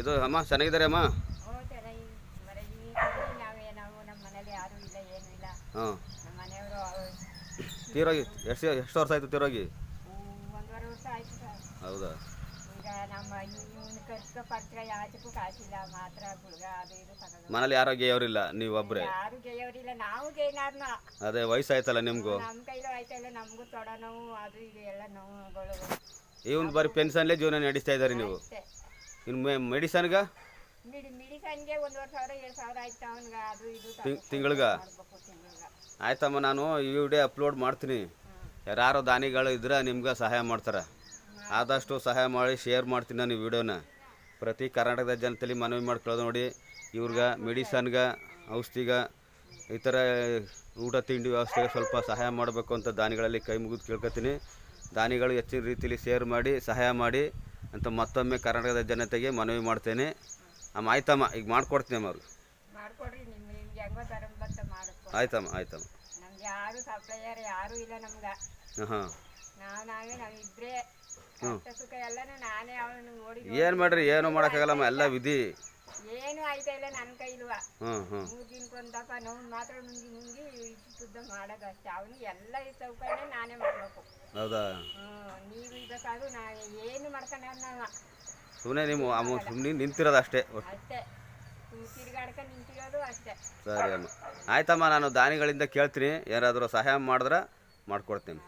ಇದು ಅಮ್ಮ ಚೆನ್ನಾಗಿದ್ದಾರೆ ಅಮ್ಮ? ಹಾಂ ತೀರೋಗಿ ಎಷ್ಟು ಎಷ್ಟು ವರ್ಷ ಆಯಿತು ತೀರೋಗಿ? ಹೌದಾ? ಮನೇಲಿ ಯಾರೋ ಗೇಯವರಿಲ್ಲ ನೀವು ಒಬ್ರೆ ಯಾರು ಗೆಯೋರಿಲ್ಲ ನಾವು ಗೇನಾರ್ನ ಅದೇ ವಯಸ್ಸಾಯ್ತಲ್ಲ ನಿಮ್ಗೂ? ಇವನ್ ಬರೀ ಪೆನ್ಷನ್ಲೇ ಜೀವನ ನಡೆಸ್ತಾ ಇದ್ದಾರೆ ನೀವು? ಇನ್ನು ಮೆ ಮೆಡಿಸನ್ಗೆ? ಮಿಡಿ ಮಿಡಿಸನ್ಗೆ ಒಂದೂವರೆ ಸಾವಿರ ಎರಡು ಸಾವಿರ ಆಯ್ತು ಅವನ್ಗೆ? ಅದು ಇದು ತಿಂಗ್ಳಿಗ? ಮಾಡ್ಬೇಕು ತಿಂಗ್ಳಿಗ. ಆಯ್ತಮ್ಮ ನಾನು ಈ ವಿಡಿಯೋ ಅಪ್ಲೋಡ್ ಮಾಡ್ತೀನಿ. ಯಾರು ದಾನಿಗಳು ಇದ್ರೆ ನಿಮ್ಗೆ ಸಹಾಯ ಮಾಡ್ತಾರೆ. ಆದಷ್ಟು ಸಹಾಯ ಮಾಡಿ ಶೇರ್ ಮಾಡ್ತೀನಿ ನಾನು ಈ ವಿಡಿಯೋನ. ಪ್ರತಿ ಕರ್ನಾಟಕದ ಜನತೆಲಿ ಮನವಿ ಮಾಡ್ಕೊಳ್ಳೋದು ನೋಡಿ ಇವ್ರಿಗೆ ಮೆಡಿಸನ್ಗೆ ಔಷಧಿಗ ಈ ಥರ ಊಟ ತಿಂಡಿ ವ್ಯವಸ್ಥೆಗೆ ಸ್ವಲ್ಪ ಸಹಾಯ ಮಾಡಬೇಕು ಅಂತ ದಾನಿಗಳಲ್ಲಿ ಕೈ ಮುಗಿದು ಕೇಳ್ಕೊತೀನಿ ದಾನಿಗಳು ಹೆಚ್ಚಿನ ರೀತಿಯಲ್ಲಿ ಶೇರ್ ಮಾಡಿ ಸಹಾಯ ಮಾಡಿ ಅಂತ ಮತ್ತೊಮ್ಮೆ ಕರ್ನಾಟಕದ ಜನತೆಗೆ ಮನವಿ ಮಾಡ್ತೇನೆ. ಅಮ್ಮ ಆಯ್ತಮ್ಮ ಈಗ ಮಾಡ್ಕೊಡ್ತೀನಿ ಅಮ್ಮ ಅವ್ರಿಗೆ. ಆಯ್ತಮ್ಮ ಆಯ್ತಮ್ಮ. ನಮ್ಗೆ ಯಾರು ಸಪ್ಲೈಯರ್ ಯಾರು ಇಲ್ಲ ನಮ್ಗೆ. ಹಾಂ ನಾವು ನಾವೇ ನಾವು ಇಬ್ರೇ. ಕಷ್ಟ ಸುಖ ಎಲ್ಲನೂ ನಾನೇ ಅವನು ನೋಡಿ ಏನು ಮಾಡ್ರಿ ಏನು ಮಾಡಕ್ಕಾಗಲ್ಲಮ್ಮ ಎಲ್ಲ ವಿಧಿ. ಏನು ಆಯ್ತಾ ಇಲ್ಲ ನನ್ನ ಕೈಲುವ. ಹ್ಞೂ ಹ್ಞೂ ಮೂರು ದಿನಕ್ಕೊಂದಪ್ಪ ನೋವು ಮಾತ್ರ ನುಂಗಿ ನುಂಗಿ ಇಷ್ಟುದ್ದ ಮಾಡೋದು ಅಷ್ಟೇ ಅವನಿಗೆ ಎಲ್ಲ ಈ ಸೌಕರ್ಯ ನಾನೇ ಮಾಡಬೇಕು. ಹೌದಾ? ಹ್ಮ್ ನೀವು ಇದಕ್ಕಾದ್ರೂ ನಾ ಏನು ಮಾಡ್ಕೊಂಡೆ ನಾವು ಸುಮ್ಮನೆ ನೀವು ಅಮ್ಮ ಸುಮ್ಮನೆ ನಿಂತಿರೋದು ಅಷ್ಟೇ. ಒಟ್ಟು ಅಷ್ಟೇ. ಸುಮ್ ತಿರ್ಗಾಡ್ಕ ನಿಂತಿರೋದು ಅಷ್ಟೇ. ಸರಿ ಅಮ್ಮ. ಆಯ್ತಮ್ಮ ನಾನು ದಾನಿಗಳಿಂದ ಕೇಳ್ತೀನಿ. ಯಾರಾದರೂ ಸಹಾಯ ಮಾಡಿದ್ರೆ ಮಾಡ್ಕೊಡ್ತೀನಿ.